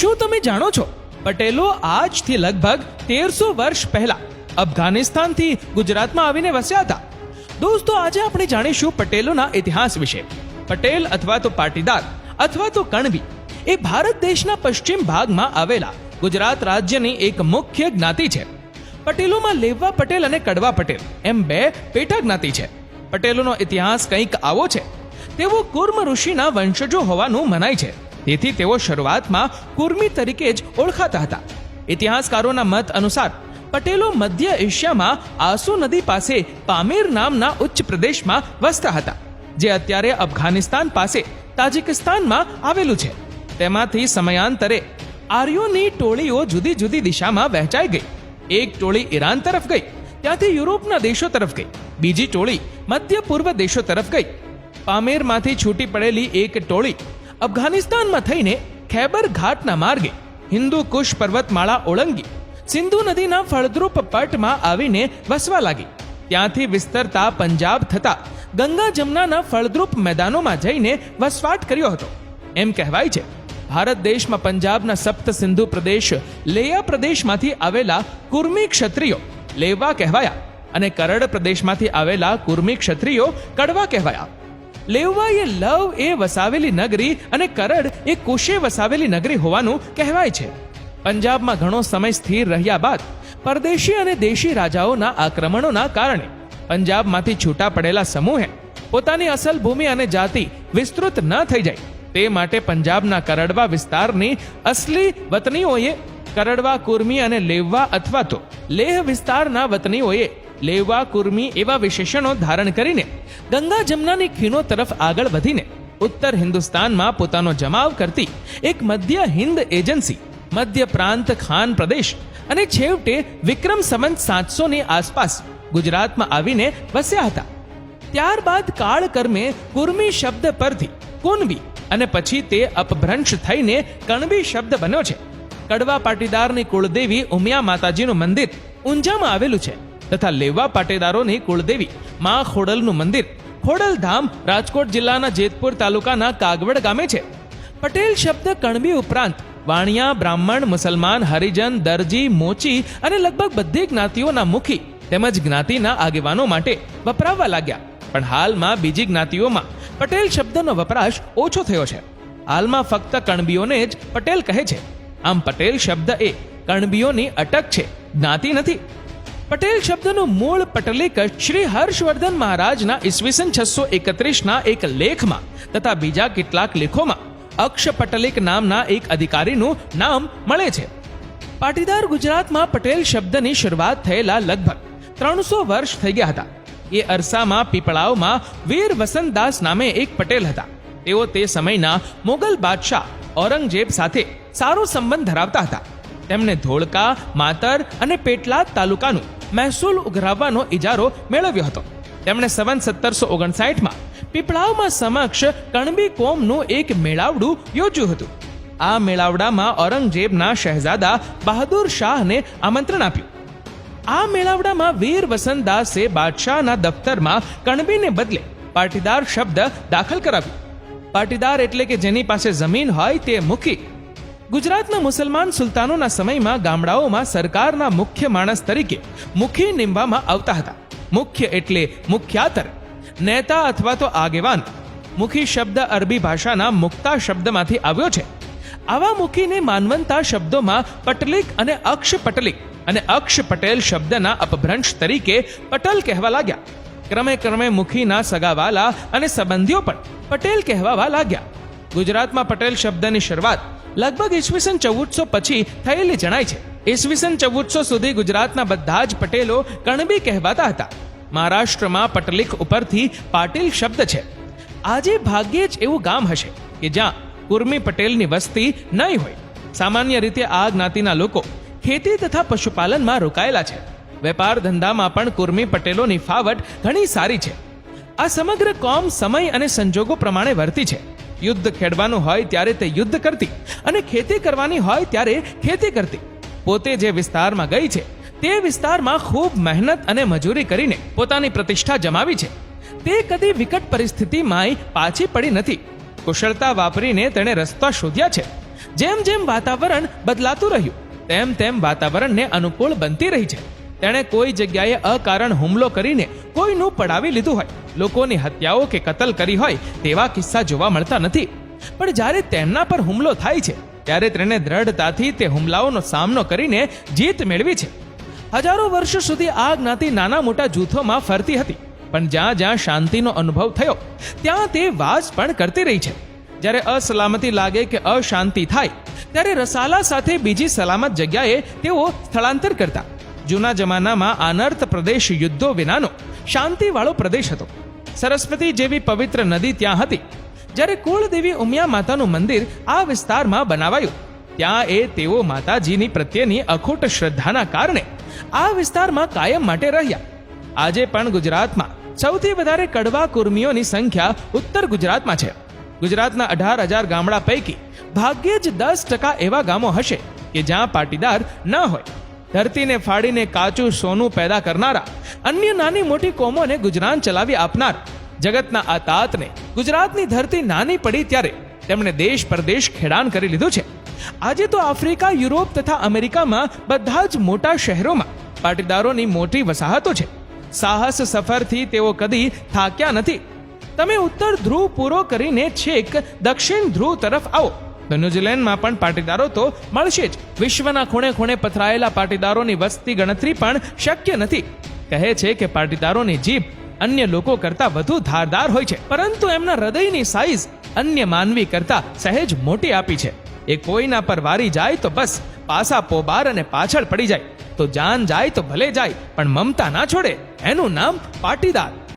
શું તમે જાણો છો, પટેલો આજથી લગભગ તેરસો વર્ષ પહેલા અફઘાનિસ્તાનથી ગુજરાતમાં આવીને વસ્યા હતા. દોસ્તો, આજે આપણે જાણીશું પટેલોના ઇતિહાસ વિશે. પટેલ અથવા તો પાટીદાર અથવા તો કણવી એ ભારત દેશના પશ્ચિમ ભાગમાં આવેલા ગુજરાત રાજ્યની એક મુખ્ય જ્ઞાતિ છે. પટેલોમાં લેવા પટેલ અને કડવા પટેલ એમ બે પેટા જ્ઞાતિ છે. પટેલોનો ઇતિહાસ કંઈક આવો છે. તેઓ કુર્મ ઋષિના વંશજો હોવાનું મનાય છે. તેથી તેઓ શરૂઆતમાં કુર્મી તરીકે જ ઓળખાતા હતા. ઇતિહાસકારોના મત અનુસાર, પટેલો મધ્ય એશિયામાં આસુ નદી પાસે પામીર નામના ઉચ્ચ પ્રદેશમાં વસતા હતા, જે અત્યારે અફઘાનિસ્તાન પાસે તાજિકિસ્તાનમાં આવેલું છે. તેમાંથી સમયાંતરે આર્યોની ટોળીઓ જુદી જુદી દિશામાં વહેંચાઈ ગઈ. એક ટોળી ઈરાન તરફ ગઈ, ત્યાંથી યુરોપના દેશો તરફ ગઈ. બીજી ટોળી મધ્ય પૂર્વ દેશો તરફ ગઈ. પામેરમાંથી છૂટી પડેલી એક ટોળી અફઘાનિસ્તાનમાં થઈને ખૈબર ઘાટના માર્ગે હિન્દુ કુશ પર્વતમાળા ઓળંગી સિંધુ નદીના ફળદ્રુપ પટમાં આવીને વસવા લાગી. ત્યાંથી વિસ્તરતા પંજાબ થતા ગંગા જમનાના ફળદ્રુપ મેદાનોમાં જઈને વસવાટ કર્યો હતો. એમ કહેવાય છે, ભારત દેશમાં પંજાબના સપ્ત સિંધુ પ્રદેશ લેયા પ્રદેશમાંથી આવેલા કુર્મી ક્ષત્રિયો લેવા કહેવાયા અને કરડ પ્રદેશમાંથી આવેલા કુર્મી ક્ષત્રિયો કડવા કહેવાયા. લેવા એ લવ એ વસાવેલી નગરી અને કરડ એ કુશે વસાવેલી નગરી હોવાનું કહેવાય છે. પંજાબમાં ઘણો સમય સ્થિર રહ્યા બાદ પરદેશી અને દેશી રાજાઓના આક્રમણોના કારણે પંજાબમાંથી છૂટા પડેલા સમૂહે પોતાની અસલ ભૂમિ અને જાતિ વિસ્તૃત ન થઈ જાય. તે માટે પંજાબના કરડવા વિસ્તારની અસલી વતનીઓએ કરડવા, કુર્મી અને લેવવા અથવા તો લેહ વિસ્તારના વતનીઓએ લેવા, કુર્મી એવા વિશેષણો ધારણ કરીને ગંગા જમનાની ખીણો તરફ આગળ વધીને ઉત્તર હિન્દુસ્તાનમાં પોતાનો જમાવ કરતી એક મધ્ય હિન્દ એજન્સી, મધ્ય પ્રાંત ખાન પ્રદેશ અને છેવટે વિક્રમ સંવંત સાતસો ની આસપાસ ગુજરાતમાં આવીને વસ્યા હતા. ત્યારબાદ કાળકર્મે કુર્મી શબ્દ પરથી કુનબી અને પછી તે અપભ્રંશ થઈને કણબી શબ્દ બન્યો છે. કડવા પાટીદારની કુળદેવી ઉમિયા માતાજીનું મંદિર ઊંઝામાં આવેલું છે. તથા લેવા પાટેદારોની કુળદેવી મા ખોડલનું મંદિર. ખોડલધામ રાજકોટ જિલ્લાના જેતપુર તાલુકાના કાગવડ ગામે છે. પટેલ શબ્દ કણબી ઉપરાંત વાણિયા, બ્રાહ્મણ, મુસલમાન, હરિજન, દરજી, મોચી અને લગભગ બધી જ્ઞાતિઓના મુખી તેમજ જ્ઞાતિના આગેવાનો માટે વપરાવવા લાગ્યા. પણ હાલમાં બીજી જ્ઞાતિઓમાં પટેલ શબ્દનો વપરાશ ઓછો થયો છે. હાલમાં ફક્ત કણબીઓને જ પટેલ કહે છે. આમ પટેલ શબ્દ એ કણબીઓની અટક છે. જ્ઞાતિ નથી. પટેલ શબ્દનું મૂળ પટલિક શ્રી હર્ષવર્ધન મહારાજના ઈસવીસન છસો એકત્રીસના એક લેખમાં તથા બીજા કેટલાક લેખોમાં અક્ષ પટલિક નામના એક અધિકારીનું નામ મળે છે. પાટીદાર ગુજરાતમાં પટેલ શબ્દની શરૂઆત થયેલા લગભગ ત્રણસો વર્ષ થઈ ગયા હતા. એ અરસામાં પીપળાવમાં વીર વસંતદાસ નામે એક પટેલ હતા. તેઓ તે સમયના મોગલ બાદશાહ ઔરંગઝેબ સાથે સારો સંબંધ ધરાવતા હતા. તેમણે ધોળકા, માતર અને પેટલાદ તાલુકાનું મહેસૂલ ઉઘરાવવાનો ઇજારો મેળવ્યો હતો. તેમણે સવન સત્તરસો ઓગણસાઠમાં પીપળાવમાં સમક્ષ કણબી કોમનું એક મેળાવડું યોજ્યું હતું. આ મેળાવડામાં ઔરંગઝેબના શહેજાદા બહાદુર શાહને આમંત્રણ આપ્યું. આ મેળાવડામાં વીર વસંતદાસે બાદશાહના દફતરમાં કણબીને બદલે પાટીદાર શબ્દ દાખલ કરાવ્યો. પાટીદાર એટલે કે જેની પાસે જમીન હોય તે મુખી ગુજરાતના મુસલમાન સુલતાનોના સમયમાં ગામડાઓમાં સરકારના મુખ્ય માણસ તરીકે મુખી નીમવામાં આવતા હતા. મુખ્ય એટલે મુખ્યાતર, નેતા અથવા તો આગેવાન. મુખી શબ્દ અરબી ભાષાના મુક્તા શબ્દમાંથી આવ્યો છે. આવા મુખીને માનવંતા શબ્દોમાં પટલિક અને અક્ષ પટલિક અને અક્ષ પટેલ શબ્દના અપભ્રંશ તરીકે પટલ કહેવા લાગ્યા. ક્રમે ક્રમે મુખીના સગાવાલા અને સંબંધીઓ પણ પટેલ કહેવાવા લાગ્યા. ગુજરાતમાં પટેલ શબ્દની શરૂઆત લગભગ ઈસવીસન ચૌદસો પછી થયેલી જણાય છે. ઈસવીસન ચૌદસો સુધી ગુજરાતના બધા જ પટેલો કણબી કહેવાતા હતા. મહારાષ્ટ્રમાં પટલિક ઉપરથી પાટીલ શબ્દ છે. આજે ભાગ્યે જ એવું ગામ હશે કે જ્યાં કુર્મી પટેલની વસ્તી નહીં હોય. સામાન્ય રીતે આ જ્ઞાતિના લોકો ખેતી તથા પશુપાલનમાં રોકાયેલા છે. વેપાર ધંધામાં પણ કુર્મી પટેલોની ફાવટ ઘણી સારી છે. આ સમગ્ર કોમ સમય અને સંજોગો પ્રમાણે વર્તી છે. યુદ્ધ ખેડવાનું હોય ત્યારે તે યુદ્ધ કરતી અને ખેતી કરવાની હોય ત્યારે ખેતી કરતી. પોતે જે વિસ્તારમાં ગઈ છે, તે વિસ્તારમાં ખૂબ મહેનત અને મજૂરી કરીને પોતાની પ્રતિષ્ઠા જમાવી છે. તે કદી વિકટ પરિસ્થિતિમાંય પાછી પડી નથી. કુશળતા વાપરીને તેણે રસ્તા શોધ્યા છે. જેમ જેમ વાતાવરણ બદલાતું રહ્યું, તેમ તેમ વાતાવરણને અનુકૂળ બનતી રહી છે. તેણે કોઈ જગ્યાએ અકારણ હુમલો કરીને કોઈનું પડાવી લીધું હોય. લોકોની હત્યાઓ કે કતલ કરી હોય તેવા કિસ્સા જોવા મળતા નથી. પણ જ્યારે તેમના પર હુમલો થાય છે, ત્યારે તેણે દ્રઢતાથી તે હુમલાઓનો સામનો કરીને જીત મેળવી છે. હજારો વર્ષો સુધી આ જ્ઞાતિ નાના મોટા જૂથોમાં ફરતી હતી, પણ જ્યાં જ્યાં શાંતિનો અનુભવ થયો, ત્યાં તે વાસ પણ કરતી રહી છે. જ્યારે અસલામતી લાગે કે અશાંતિ થાય, ત્યારે રસાલા સાથે બીજી સલામત જગ્યાએ તેઓ સ્થળાંતર કરતા. જૂના જમાનામાં અનર્થ પ્રદેશ યુદ્ધો વિનાનો શાંતિવાળો પ્રદેશ હતો. સરસ્વતી જેવી પવિત્ર નદી ત્યાં હતી. જ્યારે કુળદેવી ઉમિયા માતાનું મંદિર આ વિસ્તારમાં બનાવાયું. ત્યાં એ તેઓ માતાજીની પ્રત્યેની અખૂટ શ્રદ્ધાના કારણે આ વિસ્તારમાં કાયમ માટે રહ્યા. આજે પણ ગુજરાતમાં સૌથી વધારે કડવા કુર્મીઓની સંખ્યા ઉત્તર ગુજરાતમાં છે. ગુજરાતના અઢાર હજાર ગામડા પૈકી ભાગ્યે જ દસ ટકા એવા ગામો હશે કે જ્યાં પાટીદાર ન હોય. ધરતીને ફાડીને કાચું સોનું પેદા કરનારા, અન્ય નાની મોટી કોમોને ગુજરાન ચલાવી આપનાર. જગતના આ તાતને ગુજરાતની ધરતી નાની પડી ત્યારે તેમણે દેશ પરદેશ ખેડાણ કરી લીધું છે. આજે તો આફ્રિકા, યુરોપ તથા અમેરિકામાં બધા જ મોટા શહેરોમાં પાટીદારોની મોટી વસાહતો છે. સાહસ સફરથી તેઓ કદી થાક્યા નથી. તમે ઉત્તર ધ્રુવ પૂરો કરીને છેક દક્ષિણ ધ્રુવ તરફ આવો. તો ન્યુઝીલેન્ડમાં પણ પાટીદારો તો મળશે જ. વિશ્વના ખૂણે ખૂણે પથરાયેલા પાટીદારોની વસ્તી ગણતરી પણ શક્ય નથી. કહે છે કે પાટીદારોની જીભ અન્ય લોકો કરતા વધુ ધારદાર હોય છે. પરંતુ એમના હૃદયની સાઈઝ અન્ય માનવી કરતા સહેજ મોટી આપી છે. એ કોઈના પર વારી જાય તો બસ પાસા પોબાર અને પાછળ પડી જાય. તો જાન જાય તો ભલે જાય, પણ મમતા ના છોડે. એનું નામ પાટીદાર.